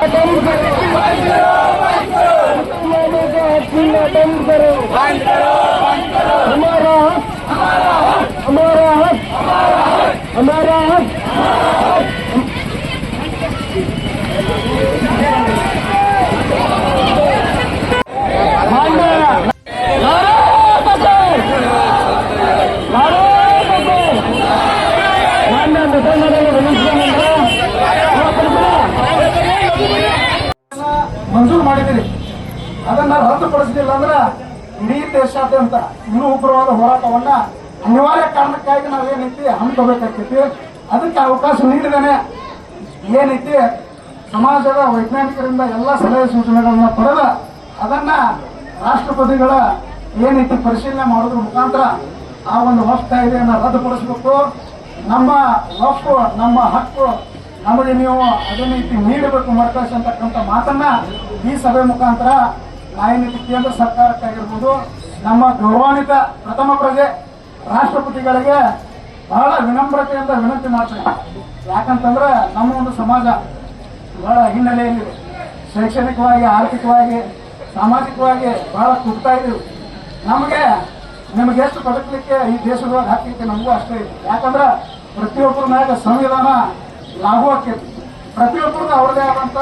बंद करो मुसलमानों का हक छीनना बंद करो हमारा हक हमारा हक हमारा हक नारे ಮಂಜೂರು ಮಾಡಿದ್ದೀರಿ. ಅದನ್ನ ರದ್ದುಪಡಿಸಲಿಲ್ಲ ಅಂದ್ರೆ ಇಡೀ ದೇಶಾದ್ಯಂತ ಇನ್ನೂ ಉಗ್ರವಾದ ಹೋರಾಟವನ್ನ ಅನಿವಾರ್ಯ ಕಾರಣಕ್ಕಾಗಿ ನಾವು ಏನೈತಿ ಹಮ್ಮಿಕೋಬೇಕಾಗ್ತೈತಿ ಅದಕ್ಕೆ ಅವಕಾಶ ನೀಡಿದಾನೆ ಏನೈತಿ ಸಮಾಜದ ವೈಜ್ಞಾನಿಕರಿಂದ ಎಲ್ಲ ಸಲಹೆ ಸೂಚನೆಗಳನ್ನ ಪಡೆದ ಅದನ್ನ ರಾಷ್ಟ್ರಪತಿಗಳ ಏನೈತಿ ಪರಿಶೀಲನೆ ಮಾಡೋದ್ರ ಮುಖಾಂತರ ಆ ಒಂದು ಹೊಸ ಕಾಯ್ದೆಯನ್ನ ರದ್ದುಪಡಿಸಬೇಕು. ನಮ್ಮ ಹಕ್ಕು ನಮ್ಮ ಹಕ್ಕು ನಮಗೆ ನೀವು ಅದೇ ರೀತಿ ನೀಡಬೇಕು ಮರ್ಕಸ್ ಅಂತಕ್ಕಂಥ ಮಾತನ್ನ ಈ ಸಭೆ ಮುಖಾಂತರ ನಾಯನೀತಿ ಕೇಂದ್ರ ಸರ್ಕಾರಕ್ಕಾಗಿರ್ಬೋದು ನಮ್ಮ ಗೌರವಾನ್ವಿತ ಪ್ರಥಮ ಪ್ರಜೆ ರಾಷ್ಟ್ರಪತಿಗಳಿಗೆ ಬಹಳ ವಿನಮ್ರತೆಯಿಂದ ವಿನಂತಿ ಮಾಡ್ತೇನೆ. ಯಾಕಂತಂದ್ರೆ ನಮ್ಮ ಒಂದು ಸಮಾಜ ಬಹಳ ಹಿನ್ನೆಲೆಯಲ್ಲಿ ಶೈಕ್ಷಣಿಕವಾಗಿ, ಆರ್ಥಿಕವಾಗಿ, ಸಾಮಾಜಿಕವಾಗಿ ಬಹಳ ಕುಗ್ತಾ ಇದ್ದೀವಿ. ನಮಗೆ, ನಿಮಗೆ ಎಷ್ಟು ಬದುಕಲಿಕ್ಕೆ ಈ ದೇಶದೊಳಗೆ ಹಾಕಲಿಕ್ಕೆ ನಮಗೂ ಅಷ್ಟೇ ಇದೆ. ಯಾಕಂದ್ರೆ ಪ್ರತಿಯೊಬ್ಬರ ಮ್ಯಾಗ ಸಂವಿಧಾನ ಲಾಭ ಆಕೈತಿ ಪ್ರತಿಯೊಬ್ಬರಿಗೂ ಅವ್ರದೇ ಆದಂತ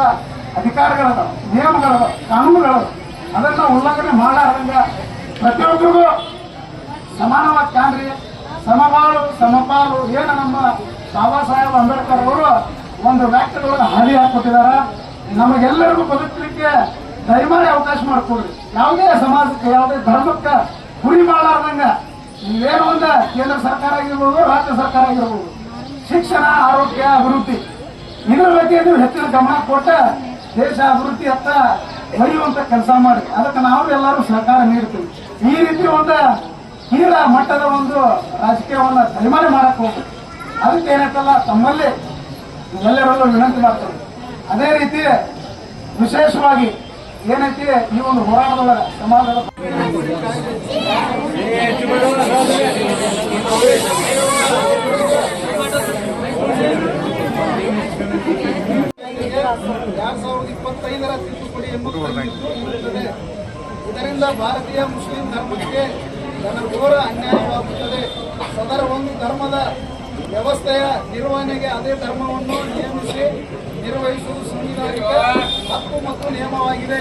ಅಧಿಕಾರಗಳದಾವ, ನಿಯಮಗಳದಾವ, ಕಾನೂನುಗಳದಾವ. ಅದನ್ನ ಉಲ್ಲಂಘನೆ ಮಾಡಾರಂಗ ಪ್ರತಿಯೊಬ್ಬರಿಗೂ ಸಮಾನವಾಗಿ ಕಾಣ್ರಿ ಸಮಬಾಳು, ಸಮಪಾಲು, ಏನು ನಮ್ಮ ಬಾಬಾ ಸಾಹೇಬ್ ಅಂಬೇಡ್ಕರ್ ಅವರು ಒಂದು ವ್ಯಾಕ್ತಿಗಳನ್ನ ಹಾದಿ ಹಾಕೊಟ್ಟಿದಾರ. ನಮಗೆಲ್ಲರಿಗೂ ಬದುಕಲಿಕ್ಕೆ ದಯಮಾಡಿ ಅವಕಾಶ ಮಾಡಿಕೊಡ್ರಿ. ಯಾವುದೇ ಸಮಾಜಕ್ಕೆ, ಯಾವುದೇ ಧರ್ಮಕ್ಕೆ ಗುರಿ ಮಾಡಲಾರ್ದಂಗ ನೀವೇನು ಒಂದು ಕೇಂದ್ರ ಸರ್ಕಾರ ಆಗಿರ್ಬೋದು, ರಾಜ್ಯ ಸರ್ಕಾರ ಆಗಿರ್ಬೋದು ಶಿಕ್ಷಣ, ಆರೋಗ್ಯ, ಅಭಿವೃದ್ಧಿ. ಇದರ ಬಗ್ಗೆ ನೀವು ಹೆಚ್ಚಿನ ಗಮನ ಕೊಟ್ಟ ದೇಶ ಅಭಿವೃದ್ಧಿ ಹತ್ತ ಒಯ್ಯುವಂತ ಕೆಲಸ ಮಾಡಿ. ಅದಕ್ಕೆ ನಾವು ಎಲ್ಲರೂ ಸಹಕಾರ ನೀಡ್ತೀವಿ ಈ ರೀತಿ ಒಂದು ಕೀಳ ಮಟ್ಟದ ಒಂದು ರಾಜಕೀಯವನ್ನು ದಯಮಾಡಿ ಮಾಡಕ್ ಹೋಗ್ಬೇಕು. ಅದಕ್ಕೆ ಏನಾಯ್ತಲ್ಲ ತಮ್ಮಲ್ಲಿ ಎಲ್ಲರಲ್ಲೂ ವಿನಂತಿ ಮಾಡ್ತೇವೆ. ಅದೇ ರೀತಿ ವಿಶೇಷವಾಗಿ ಏನೈತಿ ಈ ಒಂದು ಹೋರಾಟದೊಳಗ ಸಮಾಜದ ಎಂಬುದು ಇದರಿಂದ ಭಾರತೀಯ ಮುಸ್ಲಿಂ ಧರ್ಮಕ್ಕೆ ಘೋರ ಅನ್ಯಾಯವಾಗುತ್ತದೆ. ಸದರ ಒಂದು ಧರ್ಮದ ವ್ಯವಸ್ಥೆಯ ನಿರ್ವಹಣೆಗೆ ಅದೇ ಧರ್ಮವನ್ನು ನಿಯಮಿಸಿ ನಿರ್ವಹಿಸುವುದು ಸಂವಿಧಾನಿಕ ಹಕ್ಕು ಮತ್ತು ನಿಯಮವಾಗಿದೆ.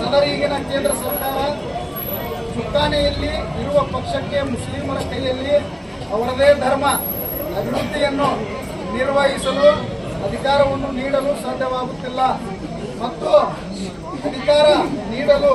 ಸದರ ಈಗಿನ ಕೇಂದ್ರ ಸರ್ಕಾರ ಸುಲ್ತಾನೆಯಲ್ಲಿ ಇರುವ ಪಕ್ಷಕ್ಕೆ ಮುಸ್ಲಿಮರ ಕೈಯಲ್ಲಿ ಅವರದೇ ಧರ್ಮ, ಅಭಿವೃದ್ಧಿಯನ್ನು ನಿರ್ವಹಿಸಲು ಅಧಿಕಾರವನ್ನು ನೀಡಲು ಸಾಧ್ಯವಾಗುತ್ತಿಲ್ಲ. ಮತ್ತು ಅಧಿಕಾರ ನೀಡಲು